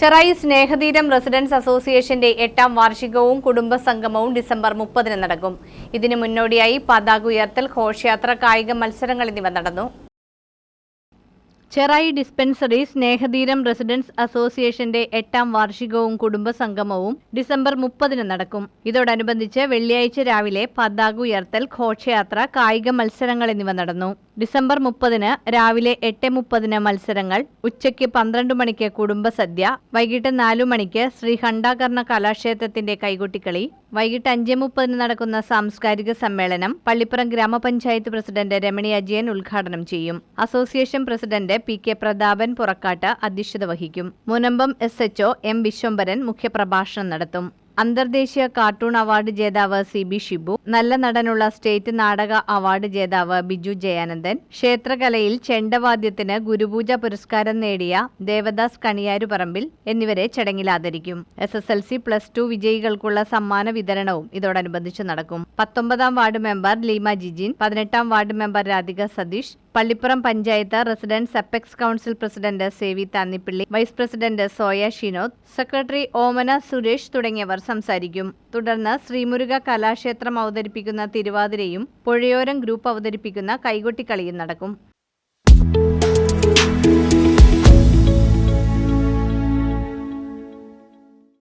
ചെറായി സ്നേഹതീരം residence അസോസിയേഷന്റെ എട്ടാം വാർഷികവും കുടുംബ സംഗമവും ഡിസംബർ മുപ്പതിന് നടക്കും. ഇതിനു മുന്നോടിയായി പതാക ഉയർത്തൽ ഘോഷയാത്ര കായിക മത്സരങ്ങൾ എന്നിവ നടന്നു. ചെറായി ഡിസ്പെൻസറി സ്നേഹധീരം റെസിഡൻസ് അസോസിയേഷന്റെ എട്ടാം വാർഷികവും കുടുംബസംഗമവും ഡിസംബർ മുപ്പതിന് നടക്കും. ഇതോടനുബന്ധിച്ച് വെള്ളിയാഴ്ച രാവിലെ പതാക ഉയർത്തൽ ഘോഷയാത്ര കായിക മത്സരങ്ങൾ എന്നിവ നടന്നു. ഡിസംബർ മുപ്പതിന് രാവിലെ എട്ട് മുപ്പതിന് മത്സരങ്ങൾ ഉച്ചയ്ക്ക് പന്ത്രണ്ട് മണിക്ക് കുടുംബസദ്യ വൈകിട്ട് നാലു മണിക്ക് ശ്രീ ഖണ്ഡാകർണ കലാക്ഷേത്രത്തിന്റെ കൈകൊട്ടിക്കളി വൈകിട്ട് അഞ്ച് മുപ്പതിന് നടക്കുന്ന സാംസ്കാരിക സമ്മേളനം പള്ളിപ്പുറം ഗ്രാമപഞ്ചായത്ത് പ്രസിഡന്റ് രമണി അജയൻ ഉദ്ഘാടനം ചെയ്യും. Association president P K Prathapan Purakkad അധ്യക്ഷത വഹിക്കും. Munambam S HO M Vishwambharan മുഖ്യപ്രഭാഷണം നടത്തും. അന്തർദേശീയ കാർട്ടൂൺ അവാർഡ് ജേതാവ് സി ബി ഷിബു നല്ല നടനുള്ള സ്റ്റേറ്റ് നാടക അവാർഡ് ജേതാവ് ബിജു ജയാനന്ദൻ ക്ഷേത്രകലയിൽ ചെണ്ടവാദ്യത്തിന് ഗുരുപൂജ പുരസ്കാരം നേടിയ ദേവദാസ് കണിയാരുപറമ്പിൽ എന്നിവരെ ചടങ്ങിൽ ആദരിക്കും. S S L C plus two വിജയികൾക്കുള്ള സമ്മാന വിതരണവും ഇതോടനുബന്ധിച്ച് നടക്കും. പത്തൊമ്പതാം വാർഡ് മെമ്പർ ലീമ ജിജിൻ പതിനെട്ടാം ward member Radhika Satheesh Pallippuram panchayat resident apex council president Sevi Thannippilly vice president Soya Shinod secretary Omana Suresh തുടങ്ങിയവർ സംസാരിക്കും. തുടർന്ന് ശ്രീമുരുക കലാക്ഷേത്രം അവതരിപ്പിക്കുന്ന തിരുവാതിരയും പുഴയോരം ഗ്രൂപ്പ് അവതരിപ്പിക്കുന്ന കൈകൊട്ടിക്കളിയും നടക്കും.